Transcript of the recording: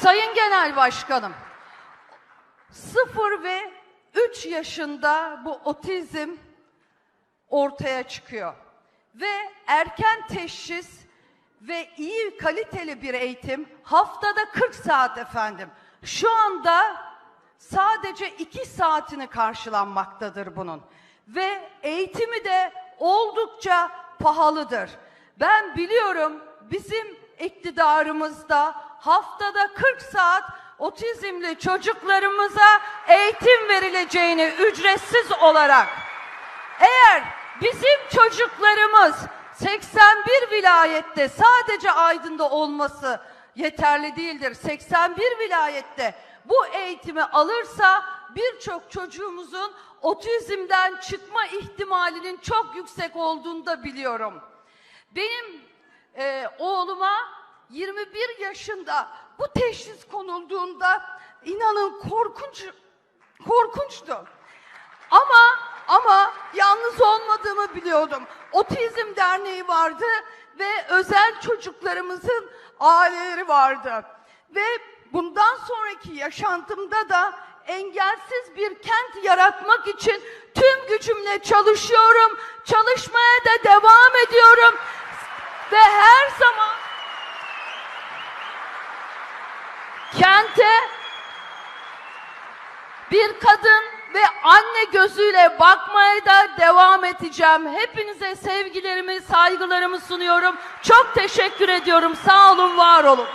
Sayın Genel Başkanım, 0 ve 3 yaşında bu otizm ortaya çıkıyor. Ve erken teşhis ve iyi kaliteli bir eğitim haftada 40 saat efendim. Şu anda sadece 2 saatini karşılanmaktadır bunun. Ve eğitimi de oldukça pahalıdır. Ben biliyorum bizim iktidarımızda haftada 40 saat otizmli çocuklarımıza eğitim verileceğini ücretsiz olarak eğer bizim çocuklarımız 81 vilayette sadece Aydın'da olması yeterli değildir. 81 vilayette bu eğitimi alırsa birçok çocuğumuzun otizmden çıkma ihtimalinin çok yüksek olduğunu da biliyorum. Benim e, oğluma 21 yaşında bu teşhis konulduğunda inanın korkunç korkunçtu. Ama ama yalnız olmadığımı biliyordum. Otizm Derneği vardı ve özel çocuklarımızın aileleri vardı. Ve bundan sonraki yaşantımda da engelsiz bir kent yaratmak için tüm gücümle çalışıyorum. Çalışmaya da devam ediyorum. Ve her zaman kente bir kadın ve anne gözüyle bakmaya da devam edeceğim. Hepinize sevgilerimi, saygılarımı sunuyorum. Çok teşekkür ediyorum. Sağ olun, var olun.